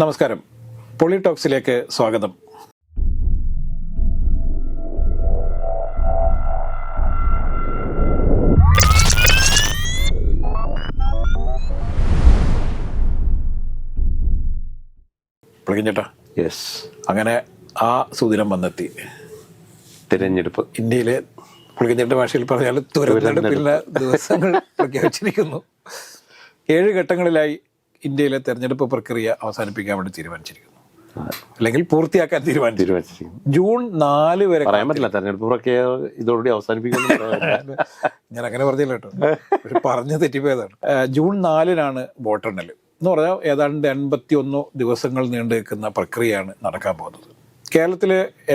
നമസ്കാരം. പൊളിടോക്സിലേക്ക് സ്വാഗതം. ചേട്ടാ യെസ് അങ്ങനെ ആ സുദിനം വന്നെത്തി. തിരഞ്ഞെടുപ്പ്. ഇന്ത്യയിലെ പുളിക്കഞ്ഞിട്ട് ഭാഷയിൽ പറഞ്ഞാൽ തുരന്നെടുപ്പിലെ ദിവസങ്ങൾ പ്രഖ്യാപിച്ചിരിക്കുന്നു. ഏഴ് ഘട്ടങ്ങളിലായി ഇന്ത്യയിലെ തെരഞ്ഞെടുപ്പ് പ്രക്രിയ അവസാനിപ്പിക്കാൻ വേണ്ടി തീരുമാനിച്ചിരിക്കുന്നു. അല്ലെങ്കിൽ പൂർത്തിയാക്കാൻ തീരുമാനിച്ചു തീരുമാനിച്ചിരിക്കുന്നു. ജൂൺ നാല് വരെ പറയാൻ പറ്റില്ല തെരഞ്ഞെടുപ്പ് പ്രക്രിയ ഇതോടുകൂടി അവസാനിപ്പിക്കുന്നു ഞാൻ അങ്ങനെ പറഞ്ഞില്ല കേട്ടോ. പറഞ്ഞ തെറ്റിപ്പോയതാണ്. ജൂൺ നാലിനാണ് വോട്ടെണ്ണൽ എന്ന് പറഞ്ഞാൽ ഏതാണ്ട് എൺപത്തി ഒന്ന് ദിവസങ്ങൾ നീണ്ടു നിൽക്കുന്ന പ്രക്രിയയാണ് നടക്കാൻ പോകുന്നത്. കേരളത്തിൽ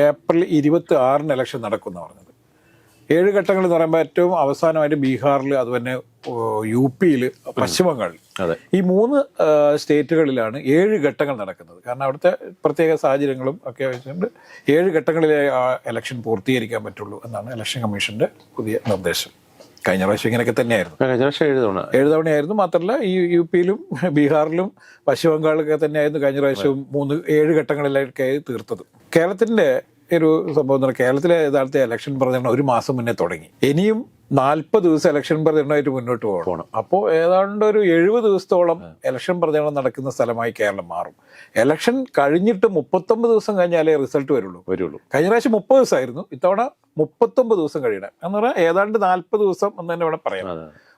ഏപ്രിൽ ഇരുപത്തി ആറിന് ഇലക്ഷൻ നടക്കുന്ന പറഞ്ഞത്. ഏഴ് ഘട്ടങ്ങൾ എന്ന് പറയുമ്പോൾ ഏറ്റവും അവസാനമായിട്ട് ബീഹാറിൽ അതുപോലെ യു പിയിൽ പശ്ചിമ ബംഗാളിൽ ഈ മൂന്ന് സ്റ്റേറ്റുകളിലാണ് ഏഴ് ഘട്ടങ്ങൾ നടക്കുന്നത്. കാരണം അവിടുത്തെ പ്രത്യേക സാഹചര്യങ്ങളും ഒക്കെ വെച്ചുകൊണ്ട് ഏഴ് ഘട്ടങ്ങളിലെ ആ ഇലക്ഷൻ പൂർത്തീകരിക്കാൻ പറ്റുള്ളൂ എന്നാണ് ഇലക്ഷൻ കമ്മീഷന്റെ പുതിയ നിർദ്ദേശം. കഴിഞ്ഞ പ്രാവശ്യം ഇങ്ങനെയൊക്കെ തന്നെയായിരുന്നു. കഴിഞ്ഞ പ്രാവശ്യം ഏഴ് തവണ. ഏഴ് തവണയായിരുന്നു. മാത്രമല്ല ഈ യു പിയിലും ബീഹാറിലും പശ്ചിമ ബംഗാളിലൊക്കെ തന്നെയായിരുന്നു കഴിഞ്ഞ പ്രാവശ്യവും മൂന്ന് ഏഴ് ഘട്ടങ്ങളിലൊക്കെ തീർത്തത്. കേരളത്തിന്റെ ഒരു സംഭവം എന്ന് പറഞ്ഞാൽ കേരളത്തിലെ യഥാർത്ഥ ഇലക്ഷൻ പ്രചരണം ഒരു മാസം മുന്നേ തുടങ്ങി. ഇനിയും നാൽപ്പത് ദിവസം ഇലക്ഷൻ പ്രചരണമായിട്ട് മുന്നോട്ട് പോകണം. അപ്പോൾ ഏതാണ്ട് ഒരു എഴുപത് ദിവസത്തോളം ഇലക്ഷൻ പ്രചരണം നടക്കുന്ന സ്ഥലമായി കേരളം മാറും. ഇലക്ഷൻ കഴിഞ്ഞിട്ട് മുപ്പത്തൊമ്പത് ദിവസം കഴിഞ്ഞാലേ റിസൾട്ട് വരുള്ളൂ. വരുള്ളൂ. കഴിഞ്ഞ പ്രാവശ്യം മുപ്പത് ദിവസമായിരുന്നു. ഇത്തവണ മുപ്പത്തൊമ്പത് ദിവസം കഴിയണം. എന്ന് പറഞ്ഞാൽ ഏതാണ്ട് നാൽപ്പത് ദിവസം എന്ന് തന്നെ ഇവിടെ പറയാം.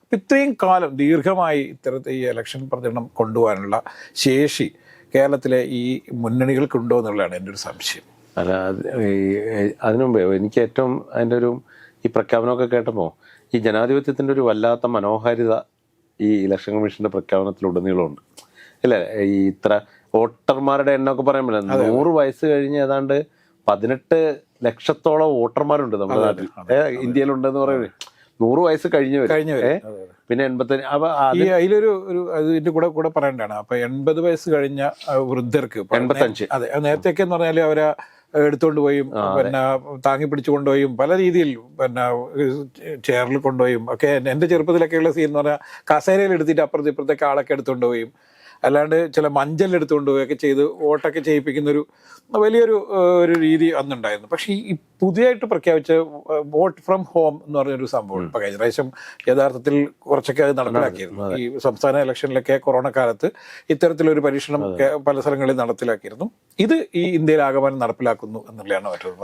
അപ്പം ഇത്രയും കാലം ദീർഘമായി ഇത്തരത്തിൽ ഈ ഇലക്ഷൻ പ്രചരണം കൊണ്ടുപോകാനുള്ള ശേഷി കേരളത്തിലെ ഈ മുന്നണികൾക്കുണ്ടോ എന്നുള്ളതാണ് എന്റെ ഒരു സംശയം. അല്ല അതിനു മുമ്പേ എനിക്ക് ഏറ്റവും അതിന്റെ ഒരു ഈ പ്രഖ്യാപനമൊക്കെ കേട്ടപ്പോൾ ഈ ജനാധിപത്യത്തിന്റെ ഒരു വല്ലാത്ത മനോഹാരിത ഈ ഇലക്ഷൻ കമ്മീഷന്റെ പ്രഖ്യാപനത്തിലുടനീളമുണ്ട്. അല്ലേ? ഈ ഇത്ര വോട്ടർമാരുടെ എണ്ണമൊക്കെ പറയുമ്പോൾ നൂറ് വയസ്സ് കഴിഞ്ഞ് ഏതാണ്ട് പതിനെട്ട് ലക്ഷത്തോളം വോട്ടർമാരുണ്ട് നമ്മുടെ നാട്ടിൽ. ഇന്ത്യയിലുണ്ടെന്ന് പറയുന്നത് നൂറ് വയസ്സ് കഴിഞ്ഞു അതെ. പിന്നെ എൺപത്തഞ്ച് അപ്പൊ അതിലൊരു ഒരു ഇതിന്റെ കൂടെ കൂടെ പറയേണ്ടതാണ്. അപ്പൊ എൺപത് വയസ്സ് കഴിഞ്ഞ വൃദ്ധർക്ക് എൺപത്തഞ്ച്. അതെ അത് നേരത്തെയൊക്കെ എന്ന് പറഞ്ഞാൽ അവരെ എടുത്തുകൊണ്ട് പോയും പിന്നെ താങ്ങി പിടിച്ചു കൊണ്ടുപോയും പല രീതിയിൽ പിന്നെ ചെയറിൽ കൊണ്ടുപോയും. ഒക്കെ എന്റെ ചെറുപ്പത്തിലൊക്കെയുള്ള സീൻ എന്ന് പറഞ്ഞാൽ കസേരയിൽ എടുത്തിട്ട് അപ്പുറത്ത് ഇപ്പുറത്തേക്ക് ആളൊക്കെ എടുത്തുകൊണ്ട് പോയും. അല്ലാണ്ട് ചില മഞ്ചൽ എടുത്തുകൊണ്ട് പോവുകയൊക്കെ ചെയ്ത് വോട്ടൊക്കെ ചെയ്യിപ്പിക്കുന്ന ഒരു വലിയൊരു ഒരു രീതി അന്നുണ്ടായിരുന്നു. പക്ഷേ ഈ പുതിയതായിട്ട് പ്രഖ്യാപിച്ച വോട്ട് ഫ്രം ഹോം എന്ന് പറഞ്ഞൊരു സംഭവം ഇപ്പൊ കഴിഞ്ഞ പ്രാവശ്യം യഥാർത്ഥത്തിൽ കുറച്ചൊക്കെ അത് നടപ്പിലാക്കിയിരുന്നു. ഈ സംസ്ഥാന ഇലക്ഷനിലൊക്കെ കൊറോണ കാലത്ത് ഇത്തരത്തിലൊരു പരീക്ഷണം പല സ്ഥലങ്ങളിൽ നടപ്പിലാക്കിയിരുന്നു. ഇത് ഈ ഇന്ത്യയിൽ ആകമാനം നടപ്പിലാക്കുന്നു എന്നുള്ളതാണ് മറ്റൊരു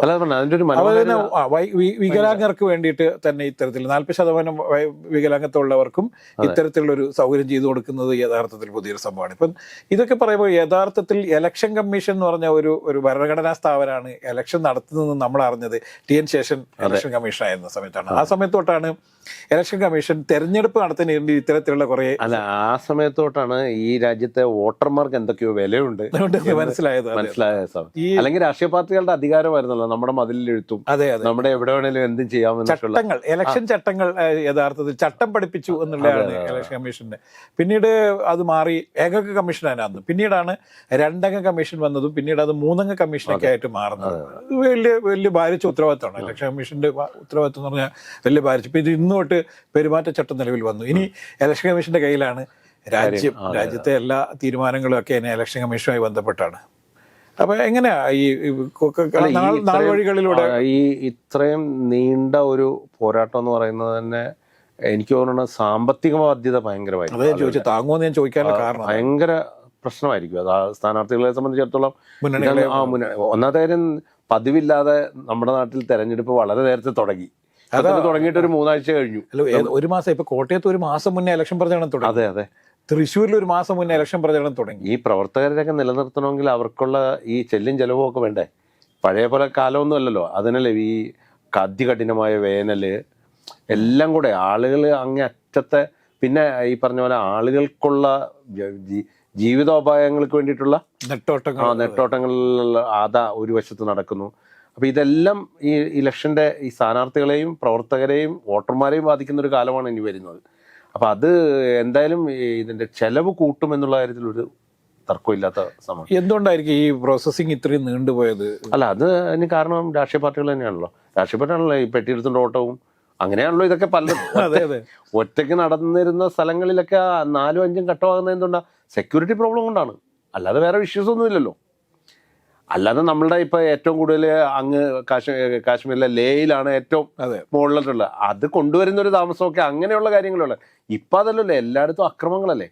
വികലാംഗർക്ക് വേണ്ടിയിട്ട് തന്നെ ഇത്തരത്തിൽ നാൽപ്പത് ശതമാനം വികലാംഗത്തുള്ളവർക്കും ഇത്തരത്തിലുള്ള ഒരു സൗകര്യം ചെയ്തു കൊടുക്കുന്നത് യഥാർത്ഥത്തിൽ പുതിയൊരു സംഭവമാണ്. ഇപ്പം ഇതൊക്കെ പറയുമ്പോൾ യഥാർത്ഥത്തിൽ ഇലക്ഷൻ കമ്മീഷൻ എന്ന് പറഞ്ഞ ഒരു ഒരു ഭരണഘടനാ സ്ഥാപനമാണ് ഇലക്ഷൻ നടത്തുന്നതെന്ന് നമ്മൾ അറിഞ്ഞത്. T N Seshan election commission ആയിരുന്ന സമയത്താണ്. ആ സമയത്തോട്ടാണ് ഇലക്ഷൻ കമ്മീഷൻ തെരഞ്ഞെടുപ്പ് നടത്തുന്നതിന് ഇത്തരത്തിലുള്ള കുറെ അല്ല ആ സമയത്തോട്ടാണ് ഈ രാജ്യത്തെ വോട്ടർമാർക്ക് എന്തൊക്കെയോ വിലയുണ്ട്. മനസ്സിലായത് മനസ്സിലായ അല്ലെങ്കിൽ രാഷ്ട്രീയ പാർട്ടികളുടെ അധികാരമായിരുന്നല്ലോ നമ്മുടെ മതിലെഴുത്തും അതെ അതെ. നമ്മുടെ എവിടെ വേണേലും എന്തും ചെയ്യാമെന്ന് ചട്ടങ്ങൾ ഇലക്ഷൻ ചട്ടങ്ങൾ യഥാർത്ഥത്തിൽ ചട്ടം പഠിപ്പിച്ചു എന്നുള്ളതാണ് ഇലക്ഷൻ കമ്മീഷന്റെ പിന്നീട് അത് മാറി കമ്മീഷനായിരുന്നു അന്ന് പിന്നീടാണ് രണ്ടംഗ കമ്മീഷൻ വന്നതും പിന്നീട് അത് മൂന്നംഗ കമ്മീഷനൊക്കെ ആയിട്ട് മാറുന്നത്. ഇത് വലിയ വലിയ ഭാരിച്ച ഉത്തരവാദിത്തമാണ്. ഇലക്ഷൻ കമ്മീഷന്റെ ഉത്തരവാദിത്തം എന്ന് പറഞ്ഞാൽ വലിയ ഭാരിച്ച. ഇപ്പൊ ഇത് ഇന്നോട്ട് പെരുമാറ്റച്ചട്ടം നിലവിൽ വന്നു. ഇനി ഇലക്ഷൻ കമ്മീഷന്റെ കയ്യിലാണ് രാജ്യം രാജ്യത്തെ എല്ലാ തീരുമാനങ്ങളും ഒക്കെ ഇനി ഇലക്ഷൻ കമ്മീഷനുമായി ബന്ധപ്പെട്ടാണ്. അപ്പൊ എങ്ങനെയാ ഈ നാൾ വഴികളിലൂടെ ഈ ഇത്രയും നീണ്ട ഒരു പോരാട്ടം എന്ന് പറയുന്നത് തന്നെ എനിക്ക് തോന്നുന്നത് സാമ്പത്തിക ബാധ്യത ഭയങ്കരമായിരിക്കും അതെ ചോദിച്ചത്. താങ്ങുമെന്ന് ഞാൻ ചോദിക്കാനുള്ള കാരണം ഭയങ്കര പ്രശ്നമായിരിക്കും. അത് ആ സ്ഥാനാർത്ഥികളെ സംബന്ധിച്ചിടത്തോളം ആ മുന്ന- ഒന്നാമത്തെ കാര്യം പതിവില്ലാതെ നമ്മുടെ നാട്ടിൽ തെരഞ്ഞെടുപ്പ് വളരെ നേരത്തെ തുടങ്ങി. തുടങ്ങിയിട്ട് ഒരു മൂന്നാഴ്ച കഴിഞ്ഞു. അല്ല, ഒരു മാസം ഇപ്പൊ കോട്ടയത്ത് ഒരു മാസം മുന്നേ ഇലക്ഷൻ പ്രചരണം തുടങ്ങി. അതെ അതെ. തൃശ്ശൂരിൽ ഒരു മാസം മുന്നേ ഇലക്ഷൻ പ്രചരണം തുടങ്ങി. ഈ പ്രവർത്തകരെയൊക്കെ നിലനിർത്തണമെങ്കിൽ അവർക്കുള്ള ഈ ചെല്ലും ചെലവും ഒക്കെ വേണ്ടേ? പഴയ പോലെ കാലമൊന്നും അല്ലല്ലോ അതിനല്ലേ ഈ അതികഠിനമായ വേനൽ എല്ലാം കൂടെ ആളുകൾ അങ്ങേ അറ്റത്തെ പിന്നെ ഈ പറഞ്ഞ പോലെ ആളുകൾക്കുള്ള ജീവിതോപായങ്ങൾക്ക് വേണ്ടിയിട്ടുള്ള നെട്ടോട്ടങ്ങൾ. ആ നെട്ടോട്ടങ്ങളിൽ അതാ ഒരു വശത്ത് നടക്കുന്നു. അപ്പൊ ഇതെല്ലാം ഈ ഇലക്ഷന്റെ ഈ സ്ഥാനാർത്ഥികളെയും പ്രവർത്തകരെയും വോട്ടർമാരെയും ബാധിക്കുന്ന ഒരു കാലമാണ് ഇനി വരുന്നത്. അപ്പൊ അത് എന്തായാലും ഇതിന്റെ ഇതിന്റെ ചെലവ് കൂട്ടും എന്നുള്ള കാര്യത്തിൽ ഒരു തർക്കമില്ലാത്ത സമയം. എന്തുകൊണ്ടായിരിക്കും ഈ പ്രോസസ്സിങ് ഇത്രയും നീണ്ടുപോയത്? അല്ല അത് അതിന് കാരണം രാഷ്ട്രീയ പാർട്ടികൾ തന്നെയാണല്ലോ. രാഷ്ട്രീയ പാർട്ടിയാണല്ലോ ഈ പെട്ടിയെടുത്തുകൊണ്ട് ഓട്ടവും അങ്ങനെയാണല്ലോ ഇതൊക്കെ പലതും. അതെ അതെ. ഒറ്റയ്ക്ക് നടന്നിരുന്ന സ്ഥലങ്ങളിലൊക്കെ നാലും അഞ്ചും കട്ടമാകുന്ന എന്തുകൊണ്ടാ സെക്യൂരിറ്റി പ്രോബ്ലം കൊണ്ടാണ്. അല്ലാതെ വേറെ ഇഷ്യൂസ് ഒന്നും ഇല്ലല്ലോ. അല്ലാതെ നമ്മളുടെ ഇപ്പൊ ഏറ്റവും കൂടുതൽ അങ്ങ് കാശ്മീർ കാശ്മീരിലെ ലേയിലാണ് ഏറ്റവും മുകളിലുള്ളത് മുകളിലോട്ടുള്ളത്. അത് കൊണ്ടുവരുന്ന ഒരു താമസമൊക്കെ അങ്ങനെയുള്ള കാര്യങ്ങളുള്ള. ഇപ്പൊ അതല്ലല്ലോ എല്ലായിടത്തും അക്രമങ്ങളല്ലേ.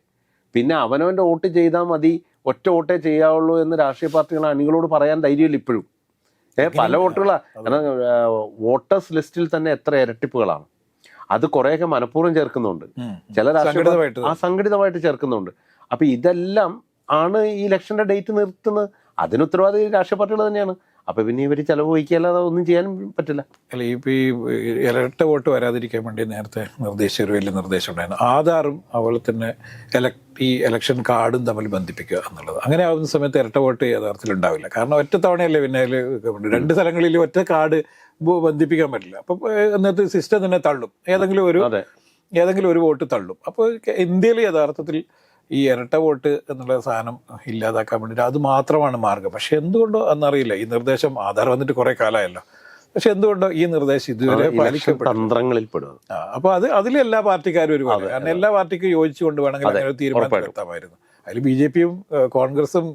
പിന്നെ അവനവന്റെ വോട്ട് ചെയ്താൽ മതി ഒറ്റ വോട്ടേ ചെയ്യാവുള്ളൂ എന്ന് രാഷ്ട്രീയ പാർട്ടികൾ അണികളോട് പറയാൻ ധൈര്യമില്ല ഇപ്പോഴും. ഏ പല വോട്ടുകളാണ് കാരണം വോട്ടേഴ്സ് ലിസ്റ്റിൽ തന്നെ എത്ര ഇരട്ടിപ്പുകളാണ്. അത് കുറേയൊക്കെ മനഃപൂർവം ചേർക്കുന്നുണ്ട്. ചില രാഷ്ട്രീയ ആ സംഘടിതമായിട്ട് ചേർക്കുന്നുണ്ട്. അപ്പൊ ഇതെല്ലാം ആണ് ഈ ഇലക്ഷന്റെ ഡേറ്റ് നിർത്തുന്നത്. അതിന് ഉത്തരവാദി രാഷ്ട്രീയ പാർട്ടികൾ തന്നെയാണ്. അപ്പൊ പിന്നെ ഇവർ ചെലവ് വഹിക്കല്ലാതെ ഒന്നും ചെയ്യാൻ പറ്റില്ല. അല്ല ഇപ്പൊ ഈ ഇരട്ട വോട്ട് വരാതിരിക്കാൻ വേണ്ടി നേരത്തെ നിർദ്ദേശിച്ച ഒരു വലിയ നിർദ്ദേശം ഉണ്ടായിരുന്നു. ആധാറും അതുപോലെ തന്നെ ഈ ഇലക്ഷൻ കാർഡും തമ്മിൽ ബന്ധിപ്പിക്കുക എന്നുള്ളത്. അങ്ങനെ ആവുന്ന സമയത്ത് ഇരട്ട വോട്ട് യഥാർത്ഥത്തിൽ ഉണ്ടാവില്ല. കാരണം ഒറ്റ തവണയല്ലേ പിന്നെ രണ്ട് സ്ഥലങ്ങളിൽ ഒറ്റ കാർഡ് ബന്ധിപ്പിക്കാൻ പറ്റില്ല. അപ്പൊ എന്നിട്ട് സിസ്റ്റം തന്നെ തള്ളും. ഏതെങ്കിലും ഒരു ഏതെങ്കിലും ഒരു വോട്ട് തള്ളും. അപ്പോൾ ഇന്ത്യയിൽ യഥാർത്ഥത്തിൽ ഈ ഇരട്ട വോട്ട് എന്നുള്ള സാധനം ഇല്ലാതാക്കാൻ വേണ്ടിയിട്ട് അത് മാത്രമാണ് മാർഗം. പക്ഷെ എന്തുകൊണ്ടോ എന്നറിയില്ല. ഈ നിർദ്ദേശം ആധാർ വന്നിട്ട് കുറെ കാലമായല്ലോ. പക്ഷെ എന്തുകൊണ്ടോ ഈ നിർദ്ദേശം ഇതുവരെ ഇലക്ഷൻ അപ്പോൾ അത്. അതിൽ എല്ലാ പാർട്ടിക്കാരും ഒരുപോലെ കാരണം എല്ലാ പാർട്ടിക്കും യോജിച്ചുകൊണ്ട് വേണമെങ്കിൽ തീരുമാനം എടുത്താമായിരുന്നു. അതിൽ ബി ജെ പിയും കോൺഗ്രസും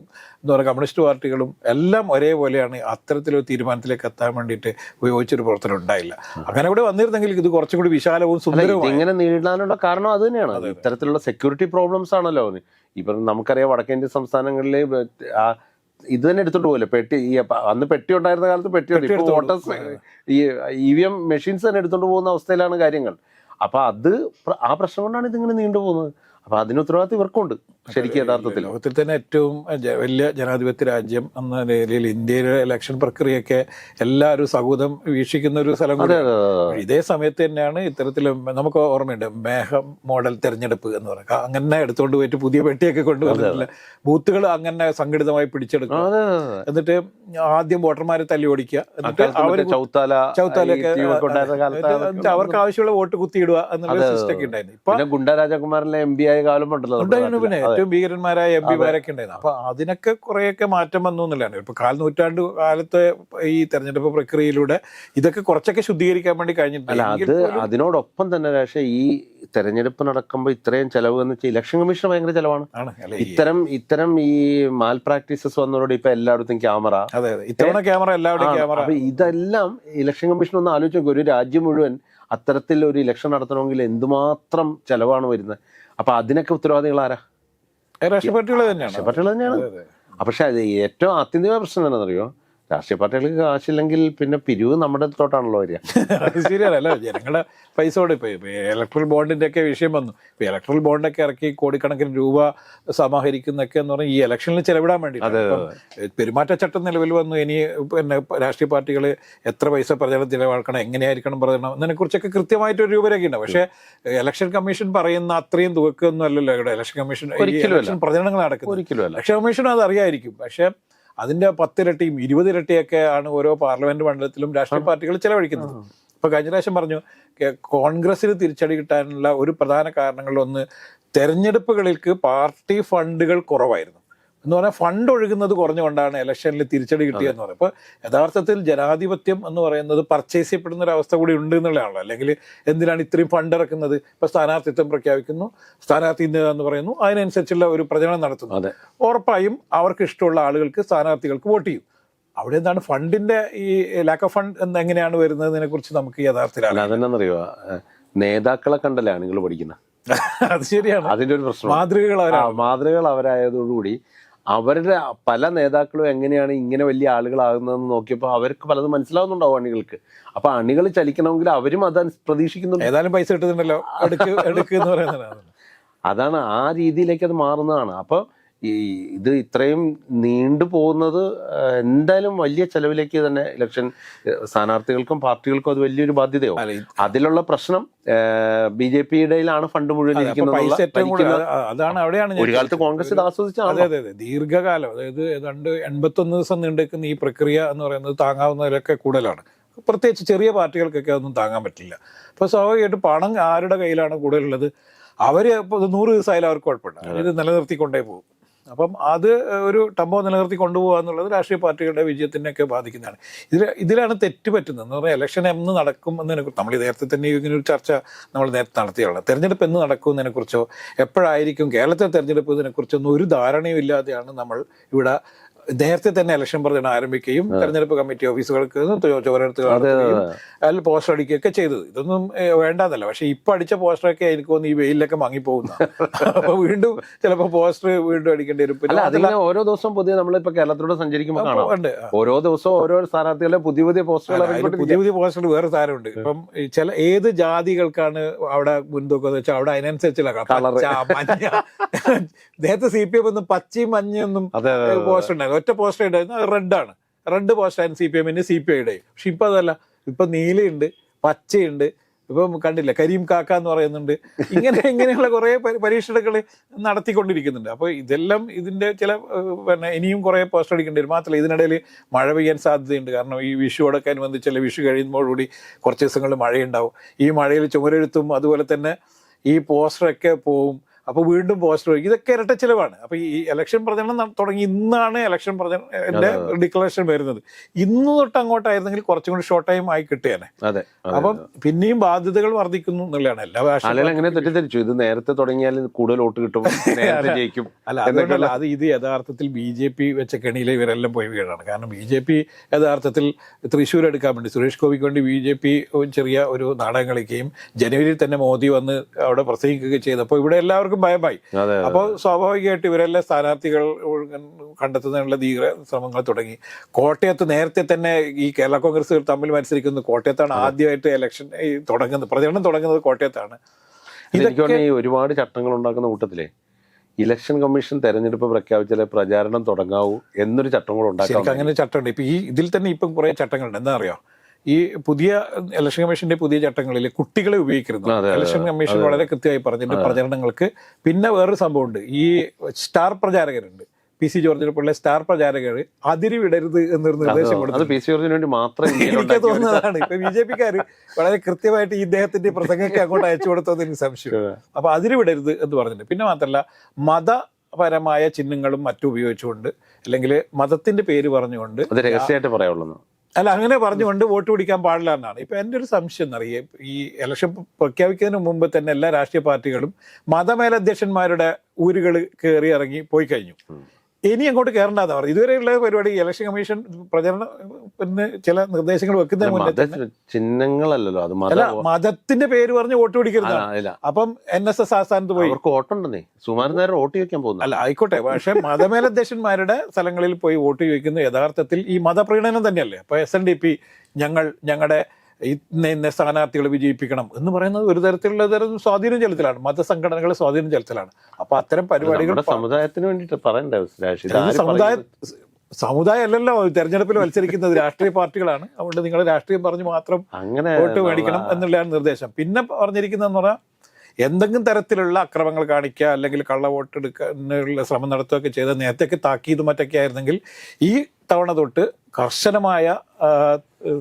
എന്ന് പറയുക കമ്മ്യൂണിസ്റ്റ് പാർട്ടികളും എല്ലാം ഒരേപോലെയാണ് അത്തരത്തിലൊരു തീരുമാനത്തിലേക്ക് എത്താൻ വേണ്ടിയിട്ട് ഉപയോഗിച്ചൊരു പ്രവർത്തനം ഉണ്ടായില്ല. അങ്ങനെ കൂടെ വന്നിരുന്നെങ്കിൽ ഇത് കുറച്ചും കൂടി വിശാലവും സുന്ദരവും ഇങ്ങനെ നീളാനുള്ള കാരണം അത് തന്നെയാണ്. ഇത്തരത്തിലുള്ള സെക്യൂരിറ്റി പ്രോബ്ലംസ് ആണല്ലോ ഇപ്പം നമുക്കറിയാം വടക്കേന്ത്യൻ സംസ്ഥാനങ്ങളിലെ ഇത് തന്നെ എടുത്തോണ്ട് പോകില്ല പെട്ടി ഈ അന്ന് പെട്ടി ഉണ്ടായിരുന്ന കാലത്ത് പെട്ടി ഉണ്ട് ഇപ്പൊ വോട്ടേഴ്സ് ഈ ഇ വി എം മെഷീൻസ് തന്നെ എടുത്തോണ്ട് പോകുന്ന അവസ്ഥയിലാണ് കാര്യങ്ങൾ. അപ്പൊ അത് ആ പ്രശ്നം കൊണ്ടാണ് ഇതിങ്ങനെ നീണ്ടുപോകുന്നത്. അപ്പൊ അതിന് ഉത്തരവാദിത്വം ഇവർക്കുണ്ട്. ശരിക്കും യഥാർത്ഥത്തിൽ. ലോകത്തിൽ തന്നെ ഏറ്റവും വലിയ ജനാധിപത്യ രാജ്യം എന്ന നിലയിൽ ഇന്ത്യയിലെ ഇലക്ഷൻ പ്രക്രിയയൊക്കെ എല്ലാവരും സൗഹൃദം വീക്ഷിക്കുന്ന ഒരു സ്ഥലം ഇതേ സമയത്ത് തന്നെയാണ് ഇത്തരത്തിൽ നമുക്ക് ഓർമ്മയുണ്ട് മേഘം മോഡൽ തെരഞ്ഞെടുപ്പ് എന്ന് പറയുക അങ്ങനെ എടുത്തുകൊണ്ട് പോയിട്ട് പുതിയ പെട്ടിയൊക്കെ കൊണ്ടുവന്നിട്ടില്ല ബൂത്തുകൾ അങ്ങനെ സംഘടിതമായി അതെ എന്നിട്ട് ആദ്യം വോട്ടർമാരെ തല്ലി ഓടിക്കുക. എന്നിട്ട് അവർ ചൗത്താല ചൗത്താലൊക്കെ അവർക്ക് ആവശ്യമുള്ള വോട്ട് കുത്തിയിടുക എന്നുള്ള സിസ്റ്റം ഒക്കെ ഉണ്ടായിരുന്നു. ഇപ്പൊ ഗുണ്ട എം പി ആയ കാലം ഉണ്ടല്ലോ പിന്നെ. ഏറ്റവും ഭീകരന്മാരായ എം പിമാരൊക്കെ ഉണ്ടായിരുന്നു. അപ്പൊ അതിനൊക്കെ കുറെയൊക്കെ മാറ്റം വന്നു എന്നുള്ളതാണ്. ഇപ്പൊ കാൽ നൂറ്റാണ്ട് കാലത്തെ ഈ തെരഞ്ഞെടുപ്പ് പ്രക്രിയയിലൂടെ ഇതൊക്കെ കുറച്ചൊക്കെ ശുദ്ധീകരിക്കാൻ വേണ്ടി കഴിഞ്ഞിട്ടില്ല അത് അതിനോടൊപ്പം തന്നെ പക്ഷേ ഈ തെരഞ്ഞെടുപ്പ് നടക്കുമ്പോൾ ഇത്രയും ചെലവ് എന്ന് വെച്ചാൽ ഇലക്ഷൻ കമ്മീഷൻ ഭയങ്കര ചെലവാണ്. ഇത്തരം ഇത്തരം ഈ മാൽ പ്രാക്ടീസസ് വന്നതോടെ ഇപ്പൊ എല്ലായിടത്തും ക്യാമറ. ഇത്തവണ ക്യാമറ എല്ലാവരുടെയും ക്യാമറ. അപ്പൊ ഇതെല്ലാം ഇലക്ഷൻ കമ്മീഷൻ ഒന്ന് ആലോചിച്ച് ഒരു രാജ്യം മുഴുവൻ അത്തരത്തിൽ ഒരു ഇലക്ഷൻ നടത്തണമെങ്കിൽ എന്തുമാത്രം ചെലവാണ് വരുന്നത്? അപ്പൊ അതിനൊക്കെ ഉത്തരവാദികൾ ആരാ? രാഷ്ട്രീയ പാർട്ടികൾ തന്നെയാണ്? പക്ഷേ അത് ഏറ്റവും ആത്യന്തിക പ്രശ്നം എന്താണെന്നറിയോ? രാഷ്ട്രീയ പാർട്ടികൾക്ക് കാശില്ലെങ്കിൽ പിന്നെ പിരിവ് നമ്മുടെ അടുത്തോട്ടാണല്ലോ വരിക. ശരിയല്ല ജനങ്ങളുടെ പൈസ കൊണ്ട് ഇപ്പൊ ഇലക്ട്രൽ ബോണ്ടിന്റെ ഒക്കെ വിഷയം വന്നു. ഇപ്പൊ ഇലക്ട്രൽ ബോണ്ടൊക്കെ ഇറക്കി കോടിക്കണക്കിന് രൂപ സമാഹരിക്കുന്നൊക്കെ എന്ന് പറഞ്ഞാൽ ഈ ഇലക്ഷനിൽ ചെലവിടാൻ വേണ്ടി പെരുമാറ്റച്ചട്ടം നിലവിൽ വന്നു. ഇനി പിന്നെ രാഷ്ട്രീയ പാർട്ടികൾ എത്ര പൈസ പ്രചരണം ചിലവാക്കണം എങ്ങനെയായിരിക്കണം പ്രചരണം അതിനെ കുറിച്ചൊക്കെ കൃത്യമായിട്ടൊരു രൂപരേഖ ഉണ്ട്. പക്ഷേ ഇലക്ഷൻ കമ്മീഷൻ പറയുന്ന അത്രയും തുകക്കൊന്നും അല്ലല്ലോ. ഇവിടെ ഇലക്ഷൻ കമ്മീഷൻ പ്രചരണങ്ങൾ നടക്കുന്നത്. അല്ല. ഇലക്ഷൻ കമ്മീഷൻ അത് അറിയായിരിക്കും. പക്ഷെ അതിന്റെ പത്തിരട്ടിയും ഇരുപതിരട്ടിയൊക്കെ ആണ് ഓരോ പാർലമെന്റ് മണ്ഡലത്തിലും രാഷ്ട്രീയ പാർട്ടികൾ ചെലവഴിക്കുന്നത്. ഇപ്പൊ കഴിഞ്ഞ പ്രാവശ്യം പറഞ്ഞു കോൺഗ്രസിന് തിരിച്ചടി കിട്ടാനുള്ള ഒരു പ്രധാന കാരണങ്ങളിലൊന്ന് തെരഞ്ഞെടുപ്പുകളിൽക്ക് പാർട്ടി ഫണ്ടുകൾ കുറവായിരുന്നു. എന്ന് പറഞ്ഞാൽ ഫണ്ട് ഒഴുകുന്നത് കുറഞ്ഞുകൊണ്ടാണ് ഇലക്ഷനിൽ തിരിച്ചടി കിട്ടിയെന്ന് പറയുന്നത്. അപ്പോൾ യഥാർത്ഥത്തിൽ ജനാധിപത്യം എന്ന് പറയുന്നത് പർച്ചേസ് ചെയ്യപ്പെടുന്ന ഒരു അവസ്ഥ കൂടി ഉണ്ട് എന്നുള്ളതാണല്ലോ. അല്ലെങ്കിൽ എന്തിനാണ് ഇത്രയും ഫണ്ട് ഇറക്കുന്നത്? ഇപ്പോൾ സ്ഥാനാർത്ഥിത്വം പ്രഖ്യാപിക്കുന്നു. സ്ഥാനാർത്ഥി എന്ന് പറയുന്നു. അതിനനുസരിച്ചുള്ള ഒരു പ്രചരണം നടത്തുന്നു. ഉറപ്പായും അവർക്ക് ഇഷ്ടമുള്ള ആളുകൾക്ക് സ്ഥാനാർത്ഥികൾക്ക് വോട്ട് ചെയ്യും. അവിടെ എന്താണ് ഫണ്ടിന്റെ ഈ ലാക്ക് ഓഫ് ഫണ്ട് എന്ന് എങ്ങനെയാണ് വരുന്നതിനെ കുറിച്ച് നമുക്ക് യഥാർത്ഥത്തിൽ അതെന്നറിയോ? നേതാക്കളെ കണ്ടല്ലേ ആണുങ്ങൾ പഠിക്കുന്നത് അത് ശരിയാണ്. അതിന്റെ ഒരു പ്രശ്നം. മാതൃകകൾ മാതൃകകൾ അവരായതോടുകൂടി അവരുടെ പല നേതാക്കളും എങ്ങനെയാണ് ഇങ്ങനെ വലിയ ആളുകളാകുന്നതെന്ന് നോക്കിയപ്പോൾ അവർക്ക് പലതും മനസ്സിലാവുന്നുണ്ടാവും അണികൾക്ക്. അപ്പൊ അണികൾ ചലിക്കണമെങ്കിൽ അവരും അത് പ്രതീക്ഷിക്കുന്നുണ്ട്. ഏതായാലും പൈസ കിട്ടുന്നുണ്ടല്ലോ. അതാണ് ആ രീതിയിലേക്ക് അത് മാറുന്നതാണ്. അപ്പോൾ ഈ ഇത് ഇത്രയും നീണ്ടു പോകുന്നത് എന്തായാലും വലിയ ചെലവിലേക്ക് തന്നെ ഇലക്ഷൻ സ്ഥാനാർത്ഥികൾക്കും പാർട്ടികൾക്കും അത് വലിയൊരു ബാധ്യതയോ അതിലുള്ള പ്രശ്നം ബി ജെ പിയുടെയിലാണ് ഫണ്ട് മുഴുവൻ അപ്പൊ അതാണ് അവിടെയാണ് ഒരു കാലത്ത്. കോൺഗ്രസ് ഇത് അതെ അതെ അതെ ദീർഘകാലം അതായത് ഏതാണ്ട് എൺപത്തൊന്ന് ദിവസം നീണ്ടുനിൽക്കുന്ന ഈ പ്രക്രിയ എന്ന് പറയുന്നത് താങ്ങാവുന്നതിലൊക്കെ കൂടുതലാണ്. പ്രത്യേകിച്ച് ചെറിയ പാർട്ടികൾക്കൊക്കെ അതൊന്നും താങ്ങാൻ പറ്റില്ല. അപ്പോൾ സ്വാഭാവികമായിട്ട് പണം ആരുടെ കയ്യിലാണ് കൂടുതലുള്ളത്? അവർ ഇപ്പോൾ നൂറ് ദിവസമായാലും അവർക്ക് കുഴപ്പമില്ല. ഇത് നിലനിർത്തിക്കൊണ്ടേ പോകും. അപ്പം അത് ഒരു ടംബോ നിലനിർത്തി കൊണ്ടുപോകുക എന്നുള്ളത് രാഷ്ട്രീയ പാർട്ടികളുടെ വിജയത്തിനെയൊക്കെ ബാധിക്കുന്നതാണ്. ഇതിൽ ഇതിലാണ് തെറ്റ് പറ്റുന്നത്. എന്ന് പറഞ്ഞാൽ ഇലക്ഷൻ എന്ന് നടക്കും എന്നതിനെ കുറിച്ച് നമ്മൾ നേരത്തെ തന്നെ ഇങ്ങനെ ഒരു ചർച്ച നമ്മൾ നേരത്തെ നടത്തിയുള്ള തെരഞ്ഞെടുപ്പ് എന്ന് നടക്കും എന്നതിനെക്കുറിച്ചോ എപ്പോഴായിരിക്കും കേരളത്തിലെ തെരഞ്ഞെടുപ്പ് ഇതിനെക്കുറിച്ചൊന്നും ഒരു ധാരണയും ഇല്ലാതെയാണ് നമ്മൾ ഇവിടെ നേരത്തെ തന്നെ ഇലക്ഷൻ പ്രചരണം ആരംഭിക്കുകയും തെരഞ്ഞെടുപ്പ് കമ്മിറ്റി ഓഫീസുകൾക്ക് ചോരടുത്ത് അതിൽ പോസ്റ്റർ അടിക്കുകയൊക്കെ ചെയ്തത്. ഇതൊന്നും വേണ്ടാന്നല്ല. പക്ഷെ ഇപ്പൊ അടിച്ച പോസ്റ്ററൊക്കെ എനിക്ക് തോന്നുന്നു ഈ വെയിലൊക്കെ മങ്ങിപ്പോകുന്ന. അപ്പൊ വീണ്ടും ചിലപ്പോ പോസ്റ്റർ വീണ്ടും അടിക്കേണ്ടി വരും. അതിന് ഓരോ ദിവസവും പുതിയ നമ്മളിപ്പോ കേരളത്തിലൂടെ സഞ്ചരിക്കുമ്പോൾ കാണാറുണ്ട്. ഓരോ ദിവസവും ഓരോ സ്ഥാനാർത്ഥികളെ പുതിയ പുതിയ പോസ്റ്ററുകൾ പുതിയ പുതിയ പോസ്റ്റർ വേറെ സാരമുണ്ട്. ഇപ്പം ചില ഏത് ജാതികൾക്കാണ് അവിടെ മുൻതൂക്കം എന്ന് വെച്ചാൽ അവിടെ അതിനനുസരിച്ചുള്ള മഞ്ഞ. നേരത്തെ സി പി എം ഒന്നും പച്ചയും മഞ്ഞയൊന്നും. പോസ്റ്റർ ഉണ്ടായിരുന്നു. ഒറ്റ പോസ്റ്റർ ഉണ്ടായിരുന്നു അത് റെഡാണ്. റെഡ് പോസ്റ്റായിരുന്നു സി പി എമ്മിന് സി പി ഐയുടെ പക്ഷെ ഇപ്പം അതല്ല. ഇപ്പം നീലയുണ്ട് പച്ചയുണ്ട്. ഇപ്പം കണ്ടില്ല കരീം കാക്ക എന്ന് പറയുന്നുണ്ട്. ഇങ്ങനെ ഇങ്ങനെയുള്ള കുറേ പരീക്ഷണങ്ങൾ നടത്തിക്കൊണ്ടിരിക്കുന്നുണ്ട്. അപ്പോൾ ഇതെല്ലാം ഇതിന്റെ ചില പിന്നെ ഇനിയും കുറേ പോസ്റ്റർ അടിക്കേണ്ടി വരും. മാത്രമല്ല ഇതിനിടയിൽ മഴ പെയ്യാൻ സാധ്യതയുണ്ട്. കാരണം ഈ വിഷുവോടൊക്കെ അനുബന്ധിച്ചല്ല വിഷു കഴിയുമ്പോഴുകൂടി കുറച്ച് ദിവസങ്ങളിൽ മഴയുണ്ടാവും. ഈ മഴയിൽ ചുമരെഴുത്തും അതുപോലെ തന്നെ ഈ പോസ്റ്ററൊക്കെ പോവും. അപ്പോൾ വീണ്ടും പോസ്റ്റർ വയ്ക്കും ഇതൊക്കെ ഇരട്ട ചിലവാണ്. അപ്പോൾ ഈ ഇലക്ഷൻ പ്രചരണം തുടങ്ങി ഇന്നാണ് ഇലക്ഷൻ പ്രചരണ ഡിക്ലറേഷൻ വരുന്നത്. ഇന്ന് തൊട്ട് അങ്ങോട്ടായിരുന്നെങ്കിൽ കുറച്ചും കൂടി ഷോർട്ട് ടൈം ആയി അതെ. അപ്പം പിന്നെയും ബാധ്യതകൾ വർദ്ധിക്കുന്നു എന്നുള്ളതാണ്. എല്ലാ ഭാഷകളും അങ്ങനെ തെറ്റിദ്ധരിച്ചു. ഇത് നേരത്തെ തുടങ്ങിയാൽ കൂടുതൽ വോട്ട് കിട്ടും ജയിക്കും അല്ല അതുകൊണ്ടല്ല അത് ഇത് യഥാർത്ഥത്തിൽ ബി ജെ പി വെച്ച കെണിയിലെ ഇവരെല്ലാം പോയി വീഴാണ്. കാരണം ബി ജെ പി യഥാർത്ഥത്തിൽ തൃശ്ശൂർ എടുക്കാൻ വേണ്ടി സുരേഷ് ഗോപിക്ക് വേണ്ടി ബി ജെ പി ചെറിയ ഒരു നാടകം കളിക്കുകയും ജനുവരിയിൽ തന്നെ മോദി വന്ന് അവിടെ പ്രസംഗിക്കുകയും ചെയ്തപ്പോൾ ഇവിടെ എല്ലാവർക്കും ഭയമായി അതെ അപ്പോൾ സ്വാഭാവികമായിട്ട് ഇവരെല്ലാം സ്ഥാനാർത്ഥികൾ കണ്ടെത്തുന്നതിനുള്ള ധീര ശ്രമങ്ങൾ തുടങ്ങി. കോട്ടയത്ത് നേരത്തെ തന്നെ ഈ കേരള കോൺഗ്രസ് തമ്മിൽ മത്സരിക്കുന്നത് കോട്ടയത്താണ് ആദ്യമായിട്ട് ഇലക്ഷൻ തുടങ്ങുന്നത്. പ്രചരണം തുടങ്ങുന്നത് കോട്ടയത്താണ്. ഈ ഒരുപാട് ചട്ടങ്ങൾ ഉണ്ടാക്കുന്ന കൂട്ടത്തിലെ ഇലക്ഷൻ കമ്മീഷൻ തെരഞ്ഞെടുപ്പ് പ്രഖ്യാപിച്ചാലേ പ്രചാരണം തുടങ്ങാവൂ എന്നൊരു ചട്ടം കൂടെ ഉണ്ടാക്കാം അങ്ങനെ ചട്ടമുണ്ട്. ഇപ്പൊ ഈ ഇതിൽ തന്നെ ഇപ്പം കുറെ ചട്ടങ്ങളുണ്ട്. എന്താ അറിയോ? ഈ പുതിയ ഇലക്ഷൻ കമ്മീഷന്റെ പുതിയ ചട്ടങ്ങളിൽ കുട്ടികളെ ഉപയോഗിക്കുന്നു ഇലക്ഷൻ കമ്മീഷൻ വളരെ കൃത്യമായി പറഞ്ഞിട്ട് പ്രചരണങ്ങൾക്ക്. പിന്നെ വേറൊരു സംഭവമുണ്ട്. ഈ സ്റ്റാർ പ്രചാരകരുണ്ട്. പി സി ജോർജിനെ പോലുള്ള സ്റ്റാർ പ്രചാരകർ അതിരി വിടരുത് എന്നൊരു നിർദ്ദേശം കൊടുത്തു പി സി ജോർജിന് വേണ്ടി മാത്രം എനിക്ക് തോന്നുന്നതാണ്. ഇപ്പൊ ബി ജെ പിക്കാര് വളരെ കൃത്യമായിട്ട് ഈ ഇദ്ദേഹത്തിന്റെ പ്രസംഗമൊക്കെ അങ്ങോട്ട് അയച്ചു കൊടുത്തത് എനിക്ക് സംശയം. അപ്പൊ അതിര് വിടരുത് എന്ന് പറഞ്ഞിട്ടുണ്ട്. പിന്നെ മാത്രമല്ല മതപരമായ ചിഹ്നങ്ങളും മറ്റും ഉപയോഗിച്ചുകൊണ്ട് അല്ലെങ്കിൽ മതത്തിന്റെ പേര് പറഞ്ഞുകൊണ്ട് അത് രഹസ്യമായിട്ട് പറയാവുള്ളൂ അല്ല അങ്ങനെ പറഞ്ഞുകൊണ്ട് വോട്ട് പിടിക്കാൻ പാടില്ല എന്നാണ്. ഇപ്പൊ എന്റെ ഒരു സംശയം എന്നറിയേ ഈ ഇലക്ഷൻ പ്രഖ്യാപിക്കുന്നതിന് മുമ്പ് തന്നെ എല്ലാ രാഷ്ട്രീയ പാർട്ടികളും മതമേലധ്യക്ഷന്മാരുടെ ഊരുകൾ കയറി ഇറങ്ങി പോയി കഴിഞ്ഞു. ഇനി അങ്ങോട്ട് കയറേണ്ടതാ പറഞ്ഞു. ഇതുവരെയുള്ള പരിപാടി ഇലക്ഷൻ കമ്മീഷൻ പ്രചരണ പിന്നെ ചില നിർദ്ദേശങ്ങൾ വെക്കുന്നതിന് മുന്നേ ചിഹ്നങ്ങളല്ലല്ലോ. അത് അല്ല മതത്തിന്റെ പേര് പറഞ്ഞ് വോട്ട് പിടിക്കരുത് അപ്പം എൻ എസ് എസ് ആസ്ഥാനത്ത് പോയി. അവർക്ക് വോട്ടുണ്ടെന്നേ. സുമാരൻ നേരം വോട്ട് ചോദിക്കാൻ പോകുന്നു. അല്ല ആയിക്കോട്ടെ. പക്ഷെ മതമേലധ്യക്ഷന്മാരുടെ സ്ഥലങ്ങളിൽ പോയി വോട്ട് ചോദിക്കുന്നത് യഥാർത്ഥത്തിൽ ഈ മതപ്രീണനം തന്നെയല്ലേ? അപ്പൊ എസ് എൻ ഡി പി ഞങ്ങൾ ഞങ്ങളുടെ ഇന്ന ഇന്ന സ്ഥാനാർത്ഥികളെ വിജയിപ്പിക്കണം എന്ന് പറയുന്നത് ഒരു തരത്തിലുള്ള തരം സ്വാധീനം ചെലുത്തലാണ്. മതസംഘടനകളെ സ്വാധീനം ചെലുത്തലാണ്. അപ്പൊ അത്തരം പരിപാടികൾ സമുദായത്തിന് വേണ്ടിട്ട് പറയണ്ടേ സമുദായ സമുദായം അല്ലല്ലോ തെരഞ്ഞെടുപ്പിൽ മത്സരിക്കുന്നത് രാഷ്ട്രീയ പാർട്ടികളാണ്. അതുകൊണ്ട് നിങ്ങൾ രാഷ്ട്രീയം പറഞ്ഞ് മാത്രം അങ്ങനെ വോട്ട് മേടിക്കണം എന്നുള്ളതാണ് നിർദ്ദേശം. പിന്നെ പറഞ്ഞിരിക്കുന്നതെന്ന് പറഞ്ഞാൽ എന്തെങ്കിലും തരത്തിലുള്ള അക്രമങ്ങൾ കാണിക്കുക അല്ലെങ്കിൽ കള്ള വോട്ട് എടുക്കാനുള്ള ശ്രമം നടത്തുകയൊക്കെ ചെയ്ത് നേരത്തെയൊക്കെ താക്കീത് മറ്റൊക്കെ ആയിരുന്നെങ്കിൽ ഈ തവണ തൊട്ട് കർശനമായ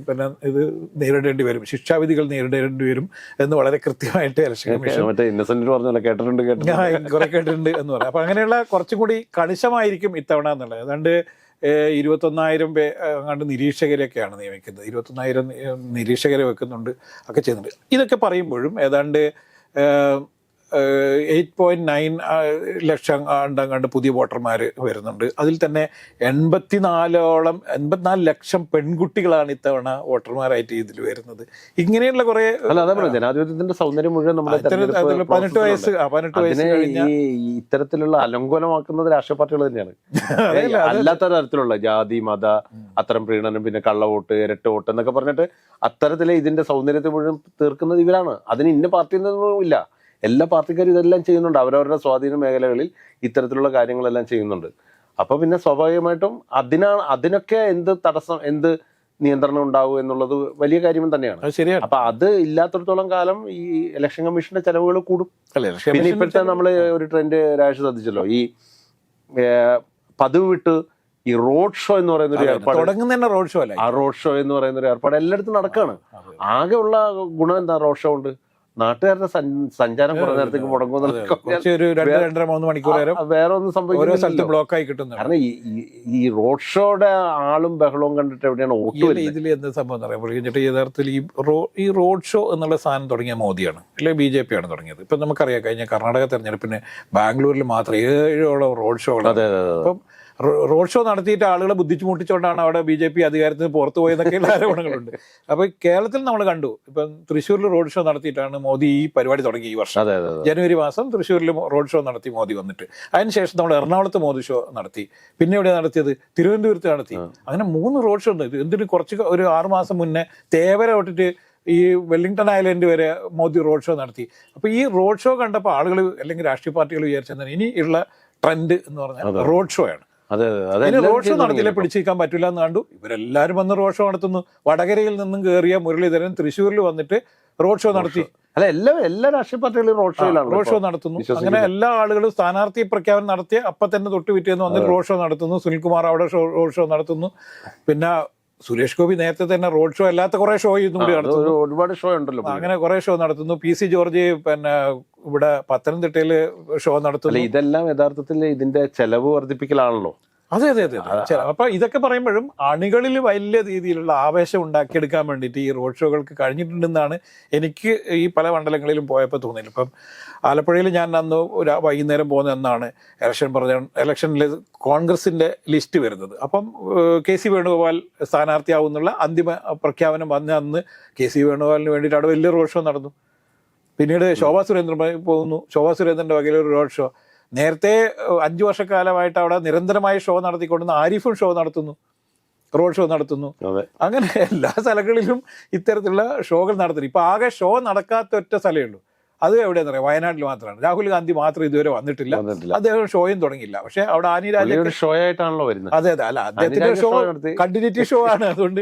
പിന്നെ ഇത് നേരിടേണ്ടി വരും. ശിക്ഷാവിധികൾ നേരിടേണ്ടി വരും എന്ന് വളരെ കൃത്യമായിട്ട് ഇലക്ഷൻ കമ്മീഷൻ മറ്റേ ഇന്നസെന്റ് പറഞ്ഞല്ലോ കേട്ടിട്ടുണ്ട് കേട്ടിട്ടുണ്ട്. ഞാൻ കുറെ കേട്ടിട്ടുണ്ട് എന്ന് പറയാം. അപ്പൊ അങ്ങനെയുള്ള കുറച്ചും കൂടി കണിശമായിരിക്കും ഇത്തവണ എന്നുള്ളത്. ഏതാണ്ട് ഇരുപത്തൊന്നായിരം പേ അങ്ങാണ്ട് നിരീക്ഷകരെയൊക്കെയാണ് നിയമിക്കുന്നത്. ഇരുപത്തൊന്നായിരം നിരീക്ഷകരെ വെക്കുന്നുണ്ട് ഒക്കെ ചെയ്യുന്നുണ്ട്. ഇതൊക്കെ പറയുമ്പോഴും ഏതാണ്ട് എയ്റ്റ് പോയിന്റ് നയൻ ലക്ഷം ആണ്ടങ്ങാണ്ട് പുതിയ വോട്ടർമാർ വരുന്നുണ്ട്. അതിൽ തന്നെ എൺപത്തിനാലോളം എൺപത്തിനാല് ലക്ഷം പെൺകുട്ടികളാണ് ഇത്തവണ വോട്ടർമാരായിട്ട് ഇതിൽ വരുന്നത്. ഇങ്ങനെയുള്ള കുറെ ജനാധിപത്യത്തിന്റെ സൗന്ദര്യം മുഴുവൻ നമ്മുടെ പതിനെട്ട് വയസ്സ് പതിനെട്ട് വയസ്സ് ഈ ഇത്തരത്തിലുള്ള അലങ്കോലമാക്കുന്നത് രാഷ്ട്രീയ പാർട്ടികൾ തന്നെയാണ്. അല്ലാത്ത തരത്തിലുള്ള ജാതി മത അത്തരം പ്രീണനം പിന്നെ കള്ളവോട്ട് ഇരട്ട വോട്ട് എന്നൊക്കെ പറഞ്ഞിട്ട് അത്തരത്തിലെ ഇതിന്റെ സൗന്ദര്യത്തെ മുഴുവൻ തീർക്കുന്നത് ഇവരാണ്. അതിന് ഇന്ന പാർട്ടിയിൽ നിന്നൊന്നും ഇല്ല. എല്ലാ പാർട്ടിക്കാരും ഇതെല്ലാം ചെയ്യുന്നുണ്ട്. അവരവരുടെ സ്വാധീന മേഖലകളിൽ ഇത്തരത്തിലുള്ള കാര്യങ്ങളെല്ലാം ചെയ്യുന്നുണ്ട്. അപ്പൊ പിന്നെ സ്വാഭാവികമായിട്ടും അതിനാണ് അതിനൊക്കെ എന്ത് തടസ്സം എന്ത് നിയന്ത്രണം ഉണ്ടാവും എന്നുള്ളത് വലിയ കാര്യം തന്നെയാണ്. ശരിയാണ്. അപ്പൊ അത് ഇല്ലാത്തടത്തോളം കാലം ഈ ഇലക്ഷൻ കമ്മീഷന്റെ ചെലവുകൾ കൂടും. പിന്നെ ഇപ്പോഴത്തെ നമ്മൾ ഒരു ട്രെൻഡ് രാജ് ശ്രദ്ധിച്ചല്ലോ. ഈ പതിവ് വിട്ട് ഈ റോഡ് ഷോ എന്ന് പറയുന്ന ഒരു ഏർപ്പാട്. തുടങ്ങുന്ന തന്നെ റോഡ് ഷോ അല്ലേ? ആ റോഡ് ഷോ എന്ന് പറയുന്ന ഒരു ഏർപ്പാട്. എല്ലായിടത്തും നടക്കാണ്. ആകെ ഉള്ള ഗുണം എന്താ? റോഡ് ഷോ ഉണ്ട്. നാട്ടുകാരുടെ സഞ്ചാരം കുറെ നേരത്തേക്ക് മുടങ്ങും വേറെ ഒന്നും സ്ഥലത്തും ബ്ലോക്കായി കിട്ടുന്നുണ്ട് കാരണം ഈ റോഡ് ഷോയുടെ ആളും ബഹളവും കണ്ടിട്ട് എവിടെയാണ് ഓട്ടോ ഇതിൽ എന്ത് സംഭവം എന്ന് പറയാം യഥാർത്ഥത്തിൽ ഈ റോ ഈ റോഡ് ഷോ എന്നുള്ള സാധനം തുടങ്ങിയ മോദിയാണ് അല്ലെ ബി ജെ പി ആണ് തുടങ്ങിയത്. ഇപ്പം നമുക്കറിയാം കഴിഞ്ഞ കർണാടക തെരഞ്ഞെടുപ്പിന് ബാംഗ്ലൂരിൽ മാത്രം ഏഴോളം റോഡ് അതെ. അപ്പം റോഡ് ഷോ നടത്തിയിട്ട് ആളുകളെ ബുദ്ധിമുട്ടിച്ചുകൊണ്ടാണ് അവിടെ ബി ജെ പി അധികാരത്തിന് പുറത്തു പോയെന്നൊക്കെയുള്ള ആരോപണങ്ങളുണ്ട്. അപ്പൊ കേരളത്തിൽ നമ്മൾ കണ്ടു ഇപ്പം തൃശ്ശൂരിൽ റോഡ് ഷോ നടത്തിയിട്ടാണ് മോദി ഈ പരിപാടി തുടങ്ങി ഈ വർഷം. ജനുവരി മാസം തൃശ്ശൂരിൽ റോഡ് ഷോ നടത്തി മോദി വന്നിട്ട്. അതിനുശേഷം നമ്മൾ എറണാകുളത്ത് മോദി ഷോ നടത്തി. പിന്നെ ഇവിടെ നടത്തിയത്? തിരുവനന്തപുരത്ത് നടത്തി. അങ്ങനെ മൂന്ന് റോഡ് ഷോ ഉണ്ട്. എന്തിന് കുറച്ച് ഒരു ആറു മാസം മുന്നേ തേവര തൊട്ടിട്ട് ഈ വെല്ലിംഗ്ടൺ ഐലൻഡ് വരെ മോദി റോഡ് ഷോ നടത്തി. അപ്പൊ ഈ റോഡ് ഷോ കണ്ടപ്പോൾ ആളുകൾ അല്ലെങ്കിൽ രാഷ്ട്രീയ പാർട്ടികൾ വിചാരിച്ചെന്നാൽ ഇനി ഉള്ള ട്രെൻഡ് എന്ന് പറഞ്ഞാൽ റോഡ് ഷോ ആണ്. അതെ അതെ. റോഡ് ഷോ നടത്തില്ല പിടിച്ചിരിക്കാൻ പറ്റില്ല എന്ന് കണ്ടു. ഇവരെല്ലാരും വന്ന് റോഡ് ഷോ നടത്തുന്നു. വടകരയിൽ നിന്നും കയറിയ മുരളീധരൻ തൃശ്ശൂരിൽ വന്നിട്ട് റോഡ് ഷോ നടത്തി. അല്ല എല്ലാ എല്ലാ രാഷ്ട്രീയ പാർട്ടികളും റോഡ് ഷോയിലാണ് റോഡ് ഷോ നടത്തുന്നു. അങ്ങനെ എല്ലാ ആളുകളും സ്ഥാനാർത്ഥി പ്രഖ്യാപനം നടത്തിയ അപ്പൊ തന്നെ തൊട്ട് പിറ്റേന്ന് വന്ന് റോഡ് ഷോ നടത്തുന്നു. സുനിൽകുമാർ അവിടെ ഷോ റോഡ് ഷോ നടത്തുന്നു. പിന്നെ സുരേഷ് ഗോപി നേരത്തെ തന്നെ റോഡ് ഷോ അല്ലാത്ത കുറേ ഷോ ഇന്നും കൂടി നടത്തുന്നു. ഒരുപാട് ഷോ ഉണ്ടല്ലോ. അങ്ങനെ കുറെ ഷോ നടത്തുന്നു. പി സി ജോർജ് പിന്നെ ഇവിടെ പത്തനംതിട്ടയിൽ ഷോ നടത്തുന്നു. ഇതെല്ലാം യഥാർത്ഥത്തിൽ ഇതിന്റെ ചെലവ് വർദ്ധിപ്പിക്കലാണല്ലോ. അതെ അതെ അതെ അതെ. അപ്പൊ ഇതൊക്കെ പറയുമ്പോഴും അണികളിൽ വലിയ രീതിയിലുള്ള ആവേശം ഉണ്ടാക്കിയെടുക്കാൻ വേണ്ടിയിട്ട് ഈ റോഡ് ഷോകൾക്ക് കഴിഞ്ഞിട്ടുണ്ടെന്നാണ് എനിക്ക് ഈ പല മണ്ഡലങ്ങളിലും പോയപ്പോൾ തോന്നിയത്. ഇപ്പം ആലപ്പുഴയിൽ ഞാൻ അന്ന് ഒരു വൈകുന്നേരം പോകുന്ന എന്നാണ് ഇലക്ഷൻ പറഞ്ഞ ഇലക്ഷനിൽ കോൺഗ്രസിന്റെ ലിസ്റ്റ് വരുന്നത്. അപ്പം കെ സി വേണുഗോപാൽ സ്ഥാനാർത്ഥിയാവുന്നുള്ള അന്തിമ പ്രഖ്യാപനം വന്ന അന്ന് കെ സി വേണുഗോപാലിന് വേണ്ടിയിട്ട് അവിടെ വലിയ റോഡ് ഷോ നടന്നു. പിന്നീട് ശോഭാ സുരേന്ദ്രൻ പോകുന്നു. ശോഭാ സുരേന്ദ്രന്റെ വകയിലൊരു റോഡ് ഷോ. നേരത്തെ അഞ്ചു വർഷക്കാലമായിട്ട് അവിടെ നിരന്തരമായി ഷോ നടത്തിക്കൊണ്ടുന്ന ആരിഫും ഷോ നടത്തുന്നു. റോഡ് ഷോ നടത്തുന്നു. അങ്ങനെ എല്ലാ സ്ഥലങ്ങളിലും ഇത്തരത്തിലുള്ള ഷോകൾ നടത്തുന്നു. ഇപ്പൊ ആകെ ഷോ നടക്കാത്ത ഒറ്റ സ്ഥലമേ ഉള്ളൂ. അത് എവിടെയെന്ന് പറയാം വയനാട്ടിൽ മാത്രമാണ്. രാഹുൽ ഗാന്ധി മാത്രം ഇതുവരെ വന്നിട്ടില്ല. അദ്ദേഹം ഷോയും തുടങ്ങിയില്ല. പക്ഷെ അവിടെ ആനി രാജ പുള്ളി ഒരു ഷോ ആയിട്ടാണല്ലോ വരുന്നത്. അതെ അതെ. അല്ല അദ്ദേഹത്തിന്റെ ഷോ കണ്ടിന്യൂറ്റി ഷോ ആണ്. അതുകൊണ്ട്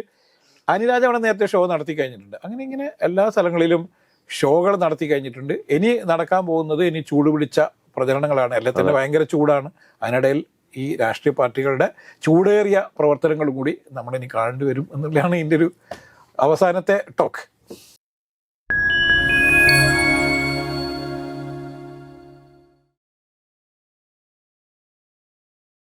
അനിരാജ് അവിടെ നേരത്തെ ഷോ നടത്തി കഴിഞ്ഞിട്ടുണ്ട്. അങ്ങനെ ഇങ്ങനെ എല്ലാ സ്ഥലങ്ങളിലും ഷോകൾ നടത്തി കഴിഞ്ഞിട്ടുണ്ട്. ഇനി നടക്കാൻ പോകുന്നത് ഇനി ചൂട് പിടിച്ച പ്രചരണങ്ങളാണ്. എല്ലാത്തിന്റെ ഭയങ്കര ചൂടാണ്. അതിനിടയിൽ ഈ രാഷ്ട്രീയ പാർട്ടികളുടെ ചൂടേറിയ പ്രവർത്തനങ്ങളും കൂടി നമ്മളിനി കാണേണ്ടി വരും എന്നുള്ളതാണ് ഇതിന്റെ ഒരു അവസാനത്തെ ടോക്ക്.